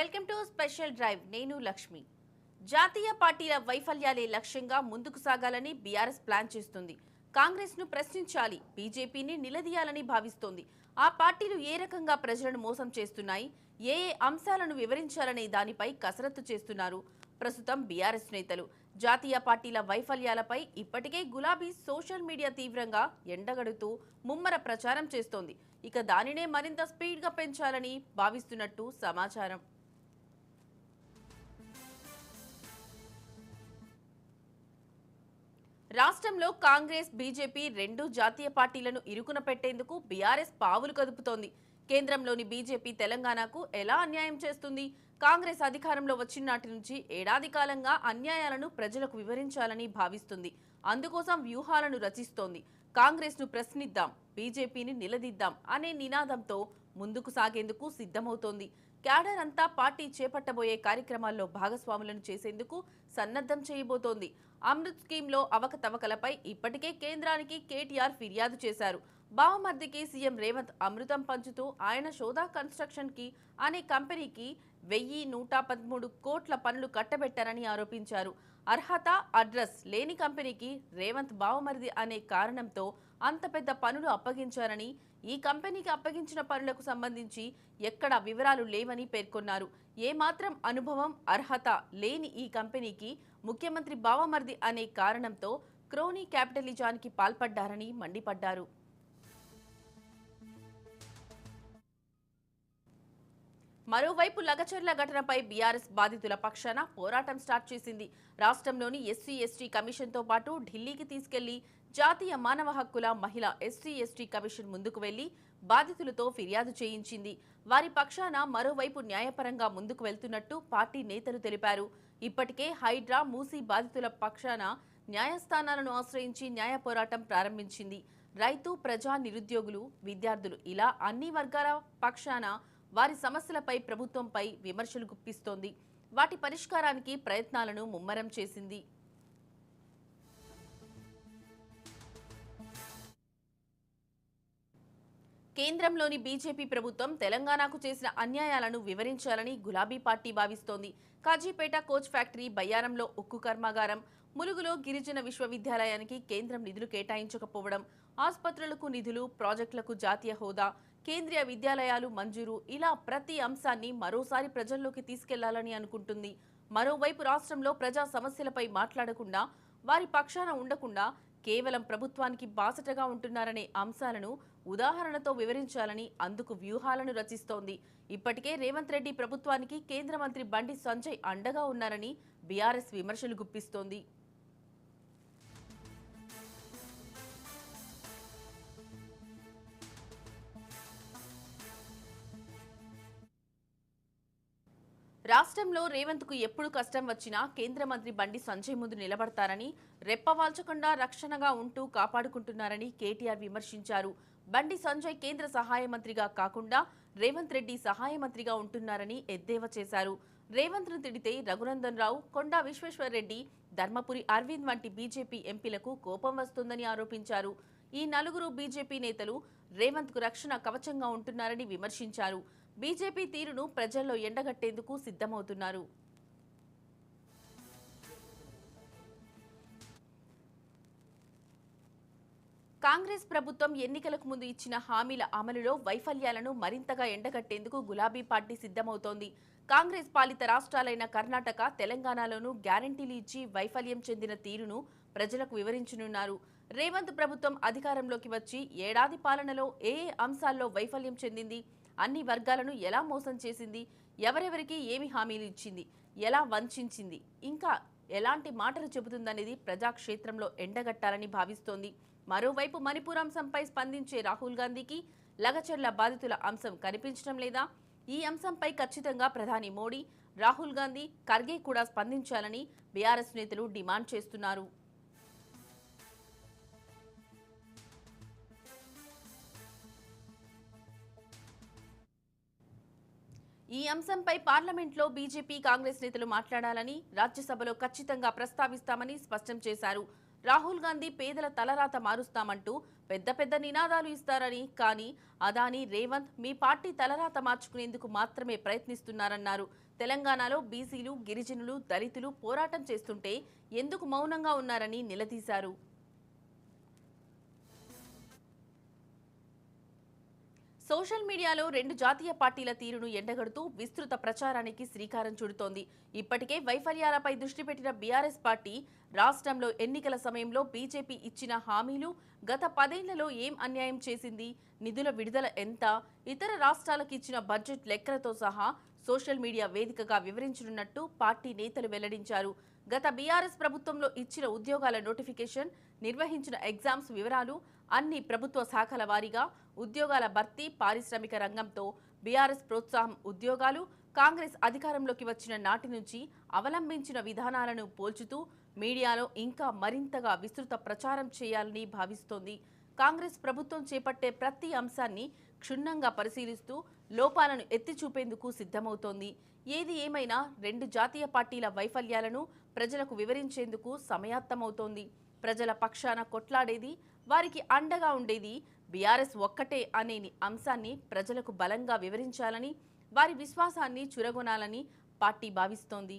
Welcome to special drive. నేను లక్ష్మి. జాతీయ పార్టీల వైఫల్యాలే లక్ష్యంగా ముందుకు సాగాలని బీఆర్ఎస్ ప్లాన్ చేస్తుంది. కాంగ్రెస్ను ప్రశ్నించాలి. బీజేపీని నిలదీయాలని భావిస్తోంది. ఆ పార్టీలు ఏ రకంగా ప్రజలను మోసం చేస్తున్నాయి? ఏ ఏ అంశాలను వివరించాలనే దానిపై కసరత్తు చేస్తున్నారు ప్రస్తుతం బీఆర్ఎస్ నేతలు. జాతీయ పార్టీల వైఫల్యాలపై ఇప్పటికే గులాబీ సోషల్ మీడియా తీవ్రంగా ఎండగడుతూ ముమ్మర ప్రచారం చేస్తోంది. ఇక దానినే మరింత స్పీడ్గా పెంచాలని భావిస్తున్నట్టు సమాచారం. రాష్ట్రంలో కాంగ్రెస్ బీజేపీ రెండు జాతీయ పార్టీలను ఇరుకున పెట్టేందుకు బీఆర్ఎస్ పావులు కదుపుతోంది. కేంద్రంలోని బీజేపీ తెలంగాణకు ఎలా అన్యాయం చేస్తుంది? కాంగ్రెస్ అధికారంలో వచ్చిన నాటి నుంచి ఏడాది కాలంగా అన్యాయాలను ప్రజలకు వివరించాలని భావిస్తుంది. అందుకోసం వ్యూహాలను రచిస్తోంది. కాంగ్రెస్ను ప్రశ్నిద్దాం బీజేపీని నిలదీద్దాం అనే నినాదంతో ముందుకు సాగేందుకు సిద్ధమవుతోంది. క్యాడర్ అంతా పార్టీ చేపట్టబోయే కార్యక్రమాల్లో భాగస్వాములను చేసేందుకు సన్నద్ధం చేయబోతోంది. అమృత్ స్కీమ్లో అవకతవకలపై ఇప్పటికే కేంద్రానికి కేటీఆర్ ఫిర్యాదు చేశారు. బావమర్దికి సీఎం రేవంత్ అమృతం పంచుతూ ఆయన శోధా కన్స్ట్రక్షన్కి అనే కంపెనీకి వెయ్యి నూట పదమూడు కోట్ల పనులు కట్టబెట్టారని ఆరోపించారు. అర్హత అడ్రస్ లేని కంపెనీకి రేవంత్ బావమరిది అనే కారణంతో అంత పెద్ద పనులు అప్పగించారని ఈ కంపెనీకి అప్పగించిన పనులకు సంబంధించి ఎక్కడ వివరాలు లేవని పేర్కొన్నారు. ఏమాత్రం అనుభవం అర్హత లేని ఈ కంపెనీకి ముఖ్యమంత్రి బావమర్ది అనే కారణంతో క్రోనీ క్యాపిటలిజానికి పాల్పడ్డారని మండిపడ్డారు. మరోవైపు లగచర్ల ఘటనపై బీఆర్ఎస్ బాధితుల పక్షాన పోరాటం స్టార్ట్ చేసింది. రాష్ట్రంలోని ఎస్సీ ఎస్టీ కమిషన్తో పాటు ఢిల్లీకి తీసుకెళ్ళి జాతీయ మానవ హక్కుల మహిళ ఎస్సీ ఎస్టీ కమిషన్ ముందుకు వెళ్ళి బాధితులతో ఫిర్యాదు చేయించింది. వారి పక్షాన మరోవైపు న్యాయపరంగా ముందుకు వెళ్తున్నట్టు పార్టీ నేతలు తెలిపారు. ఇప్పటికే హైడ్రా మూసీ బాధితుల పక్షాన న్యాయస్థానాలను ఆశ్రయించి న్యాయ పోరాటం ప్రారంభించింది. రైతు ప్రజా నిరుద్యోగులు విద్యార్థులు ఇలా అన్ని వర్గాల పక్షాన వారి సమస్యలపై ప్రభుత్వంపై విమర్శలు గుప్పిస్తోంది. వాటి పరిష్కారానికి ప్రయత్నాలను ముమ్మరం చేసింది. కేంద్రంలోని బీజేపీ ప్రభుత్వం తెలంగాణకు చేసిన అన్యాయాలను వివరించాలని గులాబీ పార్టీ భావిస్తోంది. కాజీపేట కోచ్ ఫ్యాక్టరీ బయ్యారంలో ఉక్కు కర్మాగారం ములుగులో గిరిజన విశ్వవిద్యాలయానికి కేంద్రం నిధులు కేటాయించకపోవడం ఆసుపత్రులకు నిధులు ప్రాజెక్టులకు జాతీయ హోదా కేంద్రీయ విద్యాలయాలు మంజూరు ఇలా ప్రతి అంశాన్ని మరోసారి ప్రజల్లోకి తీసుకెళ్ళాలని అనుకుంటుంది. మరోవైపు రాష్ట్రంలో ప్రజా సమస్యలపై మాట్లాడకుండా వారి పక్షాన ఉండకుండా కేవలం ప్రభుత్వానికి బాసటగా ఉంటున్నారనే అంశాలను ఉదాహరణతో వివరించాలని అందుకు వ్యూహాలను రచిస్తోంది. ఇప్పటికే రేవంత్ రెడ్డి ప్రభుత్వానికి కేంద్ర మంత్రి బండి సంజయ్ అండగా ఉన్నారని బీఆర్ఎస్ విమర్శలు గుప్పిస్తోంది. రాష్ట్రంలో రేవంత్కు ఎప్పుడు కష్టం వచ్చినా కేంద్ర మంత్రి బండి సంజయ్ ముందు నిలబడతారని రెప్పవాల్చకుండా రక్షణగా ఉంటూ కాపాడుకుంటున్నారని కేటీఆర్ విమర్శించారు. బండి సంజయ్ కేంద్ర సహాయ మంత్రిగా కాకుండా రేవంత్ రెడ్డి సహాయ మంత్రిగా ఉంటున్నారని ఎద్దేవా చేశారు. రేవంత్ను తిడితే రఘునందన్ రావు కొండా విశ్వేశ్వర్ రెడ్డి ధర్మపురి అరవింద్ వంటి బీజేపీ ఎంపీలకు కోపం వస్తుందని ఆరోపించారు. ఈ నలుగురు బీజేపీ నేతలు రేవంత్కు రక్షణ కవచంగా ఉంటున్నారని విమర్శించారు. బీజేపీ తీరును ప్రజల్లో ఎండగట్టేందుకు సిద్ధమవుతున్నారు. కాంగ్రెస్ ప్రభుత్వం ఎన్నికలకు ముందు ఇచ్చిన హామీల అమలులో వైఫల్యాలను మరింతగా ఎండగట్టేందుకు గులాబీ పార్టీ సిద్ధమవుతోంది. కాంగ్రెస్ పాలిత రాష్ట్రాలైన కర్ణాటక తెలంగాణలోనూ గ్యారంటీలు ఇచ్చి వైఫల్యం చెందిన తీరును ప్రజలకు వివరించనున్నారు. రేవంత్ ప్రభుత్వం అధికారంలోకి వచ్చి ఏడాది పాలనలో ఏ ఏ అంశాల్లో వైఫల్యం చెందింది? అన్ని వర్గాలను ఎలా మోసం చేసింది? ఎవరెవరికి ఏమి హామీలు ఇచ్చింది? ఎలా వంచింది ఇంకా ఎలాంటి మాటలు చెబుతుందనేది ప్రజాక్షేత్రంలో ఎండగట్టాలని భావిస్తోంది. మరోవైపు మణిపూర్ అంశంపై స్పందించే రాహుల్ గాంధీకి లగచర్ల బాధితుల అంశం కనిపించడం లేదా? ఈ అంశంపై ఖచ్చితంగా ప్రధాని మోడీ రాహుల్ గాంధీ ఖర్గే కూడా స్పందించాలని బీఆర్ఎస్ నేతలు డిమాండ్ చేస్తున్నారు. ఈ అంశంపై పార్లమెంట్లో బీజేపీ కాంగ్రెస్ నేతలు మాట్లాడాలని రాజ్యసభలో ఖచ్చితంగా ప్రస్తావిస్తామని స్పష్టం చేశారు. రాహుల్ గాంధీ పేదల తలరాత మారుస్తామంటూ పెద్ద పెద్ద నినాదాలు ఇస్తారని కానీ అదాని రేవంత్ మీ పార్టీ తలరాత మార్చుకునేందుకు మాత్రమే ప్రయత్నిస్తున్నారన్నారు. తెలంగాణలో బీసీలు గిరిజనులు దళితులు పోరాటం చేస్తుంటే ఎందుకు మౌనంగా ఉన్నారని నిలదీశారు. సోషల్ మీడియాలో రెండు జాతీయ పార్టీల తీరును ఎండగడుతూ విస్తృత ప్రచారానికి శ్రీకారం చుడుతోంది. ఇప్పటికే వైఫల్యాలపై దృష్టి పెట్టిన బీఆర్ఎస్ పార్టీ రాష్ట్రంలో ఎన్నికల సమయంలో బీజేపీ ఇచ్చిన హామీలు గత పదేళ్ళలో ఏం అన్యాయం చేసింది? నిధుల విడుదల ఎంత? ఇతర రాష్ట్రాలకు ఇచ్చిన బడ్జెట్ లెక్కలతో సహా సోషల్ మీడియా వేదికగా వివరించనున్నట్టు పార్టీ నేతలు వెల్లడించారు. గత బీఆర్ఎస్ ప్రభుత్వంలో ఇచ్చిన ఉద్యోగాల నోటిఫికేషన్ నిర్వహించిన ఎగ్జామ్స్ వివరాలు అన్ని ప్రభుత్వ శాఖల వారీగా ఉద్యోగాల భర్తీ పారిశ్రామిక రంగంతో బీఆర్ఎస్ ప్రోత్సాహం ఉద్యోగాలు కాంగ్రెస్ అధికారంలోకి వచ్చిన నాటి నుంచి అవలంబించిన విధానాలను పోల్చుతూ మీడియాలో ఇంకా మరింతగా విస్తృత ప్రచారం చేయాలని భావిస్తోంది. కాంగ్రెస్ ప్రభుత్వం చేపట్టే ప్రతి అంశాన్ని క్షుణ్ణంగా పరిశీలిస్తూ లోపాలను ఎత్తి చూపేందుకు సిద్ధమవుతోంది. ఏది ఏమైనా రెండు జాతీయ పార్టీల వైఫల్యాలను ప్రజలకు వివరించేందుకు సమయాత్తమవుతోంది. ప్రజల పక్షాన కొట్లాడేది వారికి అండగా ఉండేది బీఆర్ఎస్ ఒక్కటే అనే అంశాన్ని ప్రజలకు బలంగా వివరించాలని వారి విశ్వాసాన్ని చురగొనాలని పార్టీ భావిస్తోంది.